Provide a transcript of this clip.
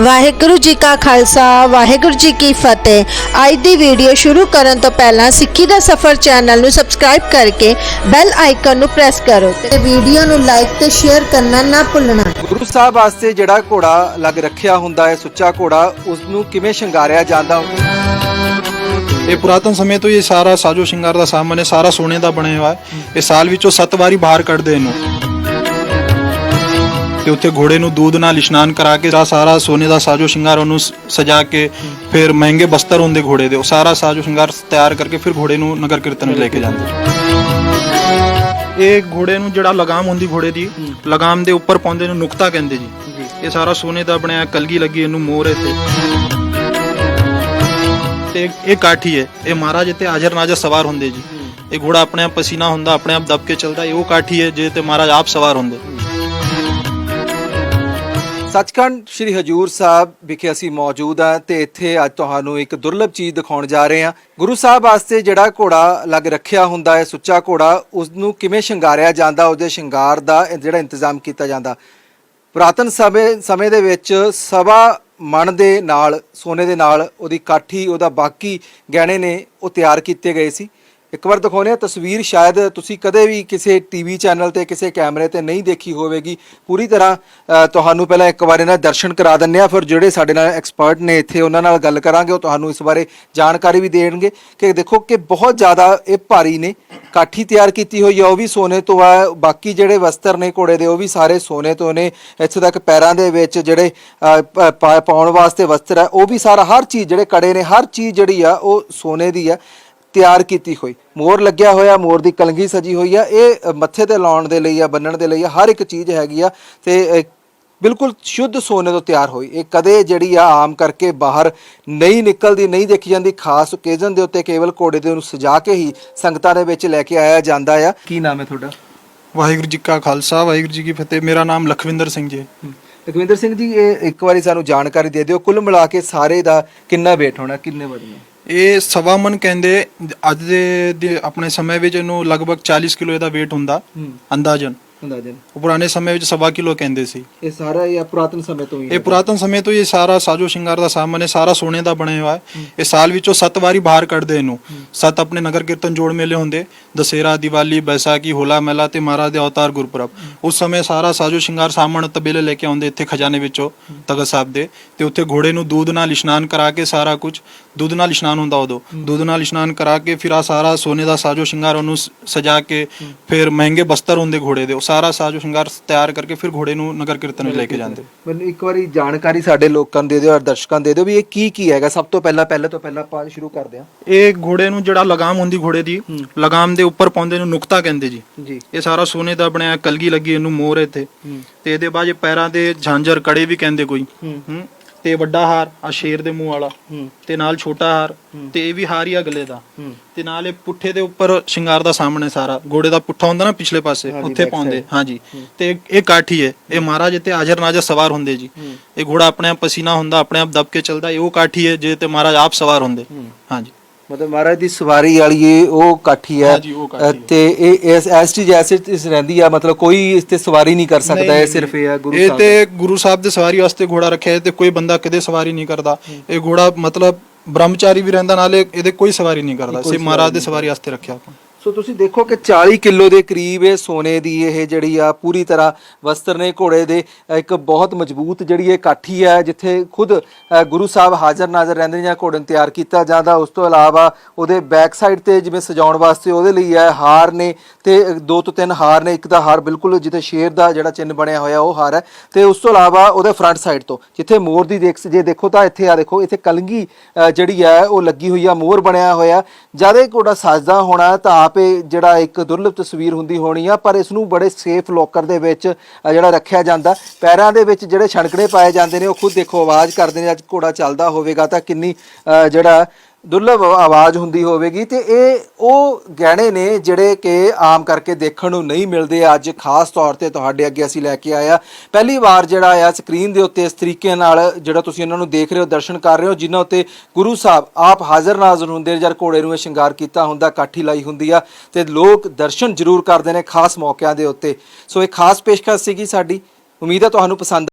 ਵਾਹਿਗੁਰੂ ਜੀ ਕਾ ਖਾਲਸਾ ਵਾਹਿਗੁਰੂ ਜੀ ਕੀ ਫਤਿਹ। ਅੱਜ ਦੀ ਵੀਡੀਓ ਸ਼ੁਰੂ ਕਰਨ ਤੋਂ ਪਹਿਲਾਂ ਸਿੱਖੀ ਦਾ ਸਫਰ ਚੈਨਲ ਨੂੰ ਸਬਸਕ੍ਰਾਈਬ ਕਰਕੇ ਬੈਲ ਆਈਕਨ ਨੂੰ ਪ੍ਰੈਸ ਕਰੋ ਤੇ ਵੀਡੀਓ ਨੂੰ ਲਾਈਕ ਤੇ ਸ਼ੇਅਰ ਕਰਨਾ ਨਾ ਭੁੱਲਣਾ। ਗੁਰੂ ਸਾਹਿਬ ਵਾਸਤੇ ਜਿਹੜਾ ਘੋੜਾ ਲੱਗ ਰੱਖਿਆ ਹੁੰਦਾ ਹੈ ਸੁੱਚਾ ਘੋੜਾ ਉਸ ਨੂੰ ਕਿਵੇਂ ਸ਼ਿੰਗਾਰਿਆ ਜਾਂਦਾ? ਇਹ ਪੁਰਾਤਨ ਸਮੇਂ ਤੋਂ ਇਹ ਸਾਰਾ ਸਾਜੋ ਸ਼ਿੰਗਾਰ ਦਾ ਸਾਮਾਨ ਹੈ ਸਾਰਾ ਸੋਨੇ ਦਾ ਬਣਿਆ ਹੋਇਆ ਹੈ। ਇਹ ਸਾਲ ਵਿੱਚੋਂ 7 ਵਾਰੀ ਬਾਹਰ ਕੱਢਦੇ ਇਹਨੂੰ ਤੇ ਉੱਥੇ ਘੋੜੇ ਨੂੰ ਦੁੱਧ ਨਾਲ ਇਸ਼ਨਾਨ ਕਰਾ ਕੇ ਸਾਰਾ- ਸਾਰਾ ਸੋਨੇ ਦਾ ਸਾਜੋ ਸ਼ਿੰਗਾਰ ਉਹਨੂੰ ਸਜਾ ਕੇ ਫਿਰ ਮਹਿੰਗੇ ਬਸਤਰ ਹੁੰਦੇ ਘੋੜੇ ਦੇ ਉਹ ਸਾਰਾ ਸਾਜੋ ਸ਼ਿੰਗਾਰ ਤਿਆਰ ਕਰਕੇ ਫਿਰ ਘੋੜੇ ਨੂੰ ਨਗਰ ਕੀਰਤਨ ਵਿੱਚ ਲੈ ਕੇ ਜਾਂਦੇ ਇਹ ਘੋੜੇ ਨੂੰ ਜਿਹੜਾ ਲਗਾਮ ਹੁੰਦੀ ਘੋੜੇ ਦੀ ਲਗਾਮ ਦੇ ਉੱਪਰ ਪਾਉਂਦੇ ਨੂੰ ਨੁਕਤਾ ਕਹਿੰਦੇ ਜੀ। ਇਹ ਸਾਰਾ ਸੋਨੇ ਦਾ ਬਣਿਆ ਕਲਗੀ ਲੱਗੀ ਇਹਨੂੰ ਮੋਹਰ ਹੈ ਤੇ ਇਹ ਕਾਠੀ ਹੈ ਇਹ ਮਹਾਰਾਜ ਇੱਥੇ ਹਾਜ਼ਰ ਨਾਜ਼ਰ ਸਵਾਰ ਹੁੰਦੇ ਜੀ। ਇਹ ਘੋੜਾ ਆਪਣੇ ਆਪ ਪਸੀਨਾ ਹੁੰਦਾ ਆਪਣੇ ਆਪ ਦਬ ਕੇ ਚੱਲਦਾ ਇਹ ਉਹ ਕਾਠੀ ਹੈ ਜਿਹਦੇ ਤੇ ਮਹਾਰਾਜ ਆਪ ਸਵਾਰ ਹੁੰਦੇ। ਸੱਚਖੰਡ ਸ੍ਰੀ ਹਜੂਰ ਸਾਹਿਬ ਵਿਖੇ ਅਸੀਂ ਮੌਜੂਦ ਹਾਂ ਤੇ ਇੱਥੇ ਅੱਜ ਤੁਹਾਨੂੰ ਇੱਕ ਦੁਰਲਭ ਚੀਜ਼ ਦਿਖਾਉਣ ਜਾ ਰਹੇ ਹਾਂ। ਗੁਰੂ ਸਾਹਿਬ ਵਾਸਤੇ ਜਿਹੜਾ ਘੋੜਾ ਲੱਗ ਰੱਖਿਆ ਹੁੰਦਾ ਹੈ, ਸੁੱਚਾ ਘੋੜਾ ਉਸ ਨੂੰ ਕਿਵੇਂ ਸ਼ਿੰਗਾਰਿਆ ਜਾਂਦਾ, ਉਹਦੇ ਸ਼ਿੰਗਾਰ ਦਾ ਜਿਹੜਾ ਇੰਤਜ਼ਾਮ ਕੀਤਾ ਜਾਂਦਾ। ਪੁਰਾਤਨ ਸਮੇਂ ਸਮੇਂ ਦੇ ਵਿੱਚ ਸਵਾ ਮਣ ਦੇ ਨਾਲ, ਸੋਨੇ ਦੇ ਨਾਲ ਉਹਦੀ ਕਾਠੀ, ਉਹਦਾ ਬਾਕੀ ਗਹਿਣੇ ਨੇ ਉਹ ਤਿਆਰ ਕੀਤੇ ਗਏ ਸੀ। ਇੱਕ ਵਾਰ ਦਿਖਾਉਂਦੇ ਆ ਤਸਵੀਰ ਸ਼ਾਇਦ ਤੁਸੀਂ ਕਦੇ ਵੀ ਕਿਸੇ ਟੀਵੀ ਚੈਨਲ ਤੇ, ਕਿਸੇ ਕੈਮਰੇ ਤੇ ਨਹੀਂ ਦੇਖੀ ਹੋਵੇਗੀ। ਪੂਰੀ ਤਰ੍ਹਾਂ ਤੁਹਾਨੂੰ ਪਹਿਲਾਂ ਇੱਕ ਵਾਰ ਇਹਨਾਂ ਦਰਸ਼ਨ ਕਰਾ ਦਿੰਨੇ ਆ ਫਿਰ ਜਿਹੜੇ ਸਾਡੇ ਨਾਲ ਐਕਸਪਰਟ ਨੇ ਇੱਥੇ, ਉਹਨਾਂ ਨਾਲ ਗੱਲ ਕਰਾਂਗੇ, ਉਹ ਤੁਹਾਨੂੰ ਇਸ ਬਾਰੇ ਜਾਣਕਾਰੀ ਵੀ ਦੇਣਗੇ ਕਿ ਦੇਖੋ ਕਿ ਬਹੁਤ ਜ਼ਿਆਦਾ ਇਹ ਭਾਰੀ ਨੇ। ਕਾਠੀ ਤਿਆਰ ਕੀਤੀ ਹੋਈ ਆ, ਉਹ ਵੀ ਸੋਨੇ ਤੋਂ ਆ, ਬਾਕੀ ਜਿਹੜੇ ਵਸਤਰ ਨੇ ਘੋੜੇ ਦੇ, ਉਹ ਵੀ ਸਾਰੇ ਸੋਨੇ ਤੋਂ ਨੇ। ਇੱਥੇ ਤੱਕ ਪੈਰਾਂ ਦੇ ਵਿੱਚ ਜਿਹੜੇ ਪਾਉਣ ਵਾਸਤੇ ਵਸਤਰ ਆ, ਉਹ ਵੀ ਸਾਰਾ ਹਰ ਚੀਜ਼ ਜਿਹੜੇ ਕੜੇ ਨੇ, ਹਰ ਚੀਜ਼ ਜਿਹੜੀ ਆ, ਉਹ ਸੋਨੇ ਦੀ ਆ। ਤਿਆਰ ਕੀਤੀ ਹੋਈ। ਮੋਰ ਲੱਗਿਆ ਹੋਇਆ ਮੋਰ ਦੀ ਕਲਗੀ ਸਜੀ ਹੋਈ ਆ। ਇਹ ਮੱਥੇ ਤੇ ਲਾਉਣ ਦੇ ਲਈ ਆ ਬੰਨਣ ਦੇ ਲਈ ਆ ਹਰ ਇੱਕ ਚੀਜ਼ ਹੈਗੀ ਆ ਤੇ ਬਿਲਕੁਲ ਸ਼ੁੱਧ ਸੋਨੇ ਤੋਂ ਤਿਆਰ ਹੋਈ। ਇਹ ਕਦੇ ਜਿਹੜੀ ਆ ਆਮ ਕਰਕੇ ਬਾਹਰ ਨਹੀਂ ਨਿਕਲਦੀ ਨਹੀਂ ਦੇਖੀ ਜਾਂਦੀ। ਖਾਸ ਓਕੇਜ਼ਨ ਦੇ ਉੱਤੇ ਕੇਵਲ ਘੋੜੇ ਦੇ ਨੂੰ ਸਜਾ ਕੇ ਹੀ ਸੰਗਤਾਂ ਦੇ ਵਿੱਚ ਲੈ ਕੇ ਆਇਆ ਜਾਂਦਾ ਆ। ਕੀ ਨਾਮ ਹੈ ਤੁਹਾਡਾ? ਵਾਹਿਗੁਰੂ ਜੀ ਕਾ ਖਾਲਸਾ ਵਾਹਿਗੁਰੂ ਜੀ ਕੀ ਫਤਿਹ। ਮੇਰਾ ਨਾਮ ਲਖਵਿੰਦਰ ਸਿੰਘ ਜੀ। ਹੈ। ਲਖਵਿੰਦਰ ਸਿੰਘ ਜੀ ਇਹ ਇੱਕ ਵਾਰੀ ਸਾਨੂੰ ਜਾਣਕਾਰੀ ਦੇ ਦਿਓ ਕੁੱਲ ਮਿਲਾ ਕੇ ਸਾਰੇ ਦਾ ਕਿੰਨਾ weight ਹੋਣਾ ਕਿੰਨੇ ਵਜਨ ਇਹ ਸਵਾ ਮਨ ਕਹਿੰਦੇ ਅੱਜ ਦੇ ਦੇ ਆਪਣੇ ਸਮੇਂ ਵਿੱਚ ਇਹਨੂੰ ਲਗਭਗ 40 ਕਿਲੋ ਇਹਦਾ weight ਹੁੰਦਾ ਅੰਦਾਜ਼ਨ। ਅੰਦਾਜ਼ਨ ਉਹ ਪੁਰਾਣੇ ਸਮੇਂ ਵਿੱਚ ਸਵਾ ਕਿਲੋ ਕਹਿੰਦੇ ਸੀ। ਇਹ ਸਾਰਾ ਇਹ ਪੁਰਾਤਨ ਸਮੇਂ ਤੋਂ ਹੀ ਇਹ ਪੁਰਾਤਨ ਸਮੇਂ ਤੋਂ ਇਹ ਸਾਰਾ ਸਾਜੋ ਸ਼ਿੰਗਾਰ ਦਾ ਸਾਮਾਨ ਹੈ ਸਾਰਾ ਸੋਨੇ ਦਾ ਬਣਿਆ ਹੋਇਆ ਹੈ। ਇਹ ਸਾਲ ਵਿੱਚੋਂ 7 ਵਾਰੀ ਬਾਹਰ ਕੱਢਦੇ ਇਹਨੂੰ। ਸੱਤ ਆਪਣੇ ਨਗਰ ਕੀਰਤਨ ਜੋੜ ਮੇਲੇ ਹੁੰਦੇ। ਦਸੇਰਾ ਦੀਵਾਲੀ ਬੈਸਾਖੀ ਹੋਲਾ ਮਹਿਲਾ ਤੇ ਮਹਾਰਾਜ ਦੇ ਅਵਤਾਰ ਗੁਰਪੁਰਬ। ਉਸ ਸਮੇਂ ਸਾਰਾ ਸਾਜੋ ਸ਼ਿੰਗਾਰ ਸਾਮਾਨ ਤਬੇਲੇ ਲੈ ਕੇ ਆਉਂਦੇ ਇੱਥੇ ਖਜ਼ਾਨੇ ਵਿੱਚੋਂ ਤਖਤ ਸਾਹਿਬ ਦੇ। ਤੇ ਉੱਥੇ ਘੋੜੇ ਨੂੰ ਦੁੱਧ ਨਾਲ ਇਸ਼ਨਾਨ ਕਰਾ ਕੇ ਸਾਰਾ ਕੁਝ ਦੁੱਧ ਨਾਲ ਇਸ਼ਨਾਨ ਹੁੰਦਾ ਉਦੋਂ। ਦੁੱਧ ਨਾਲ ਇਸ਼ਨਾਨ ਕਰਾ ਕੇ ਫਿਰ ਆ ਸਾਰਾ ਸੋਨੇ ਦਾ ਸਾਜੋ ਸ਼ਿੰਗਾਰ ਉਹਨੂੰ ਸਜਾ ਕੇ ਫਿਰ ਮਹਿੰਗੇ ਬਸਤਰ ਹੁੰਦੇ ਘੋੜੇ ਦੇ। ਉਹ ਸਾਰਾ ਸਾਜੋ ਸ਼ਿੰਗਾਰ ਤਿਆਰ ਕਰਕੇ ਫਿਰ ਘੋੜੇ ਨੂੰ ਨਗਰ ਕੀਰਤਨ ਵਿੱਚ ਲੈ ਕੇ ਜਾਂਦੇ। ਮੈਨੂੰ ਇੱਕ ਵਾਰੀ ਜਾਣਕਾਰੀ ਸਾਡੇ ਲੋਕਾਂ ਨੂੰ ਦੇ ਦਿਓ ਔਰ ਦਰਸ਼ਕਾਂ ਨੂੰ ਦੇ ਦਿਓ ਵੀ ਇਹ ਕੀ ਕੀ ਹੈਗਾ। ਸਭ ਤੋਂ ਪਹਿਲਾਂ ਪਹਿਲੇ ਤੋਂ ਪਹਿਲਾਂ ਆਪਾਂ ਸ਼ੁਰੂ ਕਰਦੇ ਹਾਂ। ਇਹ ਘੋੜੇ ਨੂੰ ਜਿਹੜਾ ਲਗਾਮ ਹੁੰਦੀ ਘੋੜੇ ਦੀ ਲਗਾਮ ਦੇ ਉੱਪਰ ਪਾਉਂਦੇ ਨੂੰ ਨੁਕਤਾ ਕਹਿੰਦੇ ਜੀ। ਜੀ। ਇਹ ਸਾਰਾ ਸੋਨੇ ਦਾ ਬਣਿਆ ਕਲਗੀ ਲੱਗੀ ਇਹਨੂੰ ਮੋਹਰ ਇੱਥੇ। ਤੇ ਇਹਦੇ ਬਾਅਦ ਇਹ ਪੈਰਾਂ ਦੇ ਝਾਂਜਰ ਕੜੇ ਵੀ ਕਹਿੰਦੇ ਕੋਈ। ਹੂੰ। ਤੇ ਵੱਡਾ ਹਾਰ ਆ ਸ਼ੇਰ ਦੇ ਮੂੰਹ ਵਾਲਾ ਤੇ ਨਾਲ ਛੋਟਾ ਹਾਰ ਤੇ ਇਹ ਵੀ ਹਾਰ ਹੀ ਆ ਗਲੇ ਦਾ। ਤੇ ਨਾਲ ਇਹ ਪੁੱਠੇ ਦੇ ਉੱਪਰ ਸ਼ਿੰਗਾਰ ਦਾ ਸਾਹਮਣੇ ਸਾਰਾ ਘੋੜੇ ਦਾ ਪੁੱਠਾ ਹੁੰਦਾ ਨਾ ਪਿਛਲੇ ਪਾਸੇ ਉੱਥੇ ਪਾਉਂਦੇ ਹਾਂਜੀ। ਤੇ ਇਹ ਕਾਠੀ ਹੈ ਇਹ ਮਹਾਰਾਜ ਇੱਥੇ ਹਾਜ਼ਰ ਨਾਜ਼ਰ ਸਵਾਰ ਹੁੰਦੇ ਜੀ। ਇਹ ਘੋੜਾ ਆਪਣੇ ਆਪ ਪਸੀਨਾ ਹੁੰਦਾ ਆਪਣੇ ਆਪ ਦਬ ਕੇ ਚੱਲਦਾ ਇਹ ਉਹ ਕਾਠੀ ਹੈ ਜਿਹਦੇ ਤੇ ਮਹਾਰਾਜ ਆਪ ਸਵਾਰ ਹੁੰਦੇ। ਹਾਂਜੀ। ਮਤਲਬ ਮਹਾਰਾਜ ਦੀ ਸਵਾਰੀ ਵਾਲੀ ਇਹ ਉਹ ਕਾਠੀ ਹੈ ਹਾਂਜੀ, ਉਹ ਕਾਠੀ ਅ, ਤੇ ਇਹ ਇਸ ਐਸ ਟੀ ਜੈਸੇ ਇਸ ਰਹਿੰਦੀ ਆ ਮਤਲਬ ਕੋਈ ਇਸ ਤੇ ਸਵਾਰੀ ਨਹੀਂ ਕਰ ਸਕਦਾ ਇਹ ਸਿਰਫ ਇਹ ਗੁਰੂ ਇਹ ਸਾਹਿਬ ਤੇ ਗੁਰੂ ਸਾਹਿਬ ਦੇ ਸਵਾਰੀ ਵਾਸਤੇ ਘੋੜਾ ਰੱਖਿਆ ਹੈ ਤੇ ਕੋਈ ਬੰਦਾ ਕਦੇ ਸਵਾਰੀ ਨਹੀਂ ਕਰਦਾ। ਇਹ ਘੋੜਾ ਮਤਲਬ ਬ੍ਰਹਮਚਾਰੀ ਵੀ ਰਹਿੰਦਾ ਨਾਲੇ ਇਹਦੇ ਕੋਈ ਸਵਾਰੀ ਨਹੀਂ ਕਰਦਾ ਸਿਰ ਮਹਾਰਾਜ ਦੇ ਸਵਾਰੀ ਵਾਸਤੇ ਰੱਖਿਆ ਆਪਾਂ। ਸੋ ਤੁਸੀਂ ਦੇਖੋ ਕਿ 40 ਕਿਲੋ ਦੇ ਕਰੀਬ ਇਹ ਸੋਨੇ ਦੀ ਇਹ ਜਿਹੜੀ ਆ ਪੂਰੀ ਤਰ੍ਹਾਂ ਵਸਤਰ ਨੇ ਘੋੜੇ ਦੇ ਇੱਕ ਬਹੁਤ ਮਜ਼ਬੂਤ ਜਿਹੜੀ ਇਹ ਕਾਠੀ ਹੈ ਜਿੱਥੇ ਖੁਦ ਗੁਰੂ ਸਾਹਿਬ ਹਾਜ਼ਰ ਨਾਜ਼ਰ ਰਹਿੰਦੇ ਨੇ ਜਾਂ ਘੋੜੇ ਨੂੰ ਤਿਆਰ ਕੀਤਾ ਜਾਂਦਾ, ਉਸ ਤੋਂ ਇਲਾਵਾ ਉਹਦੇ ਬੈਕ ਸਾਈਡ ਤੇ ਜਿਵੇਂ ਸਜਾਉਣ ਵਾਸਤੇ ਉਹਦੇ ਲਈ ਹੈ ਹਾਰ ਨੇ ਤੇ ਦੋ ਤੋਂ ਤਿੰਨ ਹਾਰ ਨੇ, ਇੱਕ ਦਾ ਹਾਰ ਬਿਲਕੁਲ ਜਿੱਥੇ ਸ਼ੇਰ ਦਾ ਜਿਹੜਾ ਚਿੰਨ੍ਹ ਬਣਿਆ ਹੋਇਆ ਉਹ ਹਾਰ ਹੈ ਤੇ ਉਸ ਤੋਂ ਇਲਾਵਾ ਉਹਦੇ ਫਰੰਟ ਸਾਈਡ ਤੋਂ, ਜਿੱਥੇ ਮੋਰ ਦੀ ਦੇਖ, ਜੇ ਦੇਖੋ ਤਾਂ ਇੱਥੇ ਆ ਦੇਖੋ, ਇੱਥੇ ਕਲਗੀ ਜਿਹੜੀ ਹੈ ਉਹ ਲੱਗੀ ਹੋਈ ਆ, ਮੋਰ ਬਣਿਆ ਹੋਇਆ ਜਦ ਇਹ ਘੋੜਾ ਸਾਜਦਾ ਹੋਣਾ ਤਾਂ ਆਪੇ ਜਿਹੜਾ ਇੱਕ ਦੁਰਲਭ ਤਸਵੀਰ ਹੁੰਦੀ ਹੋਣੀ ਆ, ਪਰ ਇਸ ਨੂੰ ਬੜੇ ਸੇਫ ਲੋਕਰ ਦੇ ਵਿੱਚ ਜਿਹੜਾ ਰੱਖਿਆ ਜਾਂਦਾ। ਪੈਰਾਂ ਦੇ ਵਿੱਚ ਜਿਹੜੇ ਛਣਕੜੇ ਪਾਏ ਜਾਂਦੇ ਨੇ, ਉਹ ਖੁਦ ਦੇਖੋ ਆਵਾਜ਼ ਕਰਦੇ ਨੇ, ਅੱਜ ਘੋੜਾ ਚੱਲਦਾ ਹੋਵੇਗਾ ਤਾਂ ਕਿੰਨੀ ਜਿਹੜਾ ਦੁਰਲਭ ਆਵਾਜ਼ ਹੁੰਦੀ ਹੋਵੇਗੀ ਤੇ ਇਹ ਉਹ ਗਹਿਣੇ ਨੇ ਜਿਹੜੇ ਕਿ ਆਮ ਕਰਕੇ ਦੇਖਣ ਨੂੰ ਨਹੀਂ ਮਿਲਦੇ ਅੱਜ, ਖਾਸ ਤੌਰ ਤੇ ਤੁਹਾਡੇ ਅੱਗੇ ਅਸੀਂ ਲੈ ਕੇ ਆਇਆ। ਪਹਿਲੀ ਵਾਰ ਜਿਹੜਾ ਆ ਸਕਰੀਨ ਦੇ ਉੱਤੇ ਇਸ ਤਰੀਕੇ ਨਾਲ ਜਿਹੜਾ ਤੁਸੀਂ ਇਹਨਾਂ ਨੂੰ ਦੇਖ ਰਹੇ ਹੋ, ਦਰਸ਼ਨ ਕਰ ਰਹੇ ਹੋ, ਜਿਨ੍ਹਾਂ ਉੱਤੇ ਗੁਰੂ ਸਾਹਿਬ ਆਪ ਹਾਜ਼ਰ ਨਾਜ਼ਰ ਹੁੰਦੇ ਨੇ, ਜਦ ਘੋੜੇ ਨੂੰ ਇਹ ਸ਼ਿੰਗਾਰ ਕੀਤਾ ਹੁੰਦਾ, ਕਾਠੀ ਲਾਈ ਹੁੰਦੀ ਆ ਤੇ ਲੋਕ ਦਰਸ਼ਨ ਜ਼ਰੂਰ ਕਰਦੇ ਨੇ, ਖਾਸ ਮੌਕਿਆਂ ਦੇ ਉੱਤੇ। ਸੋ ਇਹ ਖਾਸ ਪੇਸ਼ਕਸ਼ ਸੀਗੀ ਸਾਡੀ। ਉਮੀਦ ਹੈ ਤੁਹਾਨੂੰ ਪਸੰਦ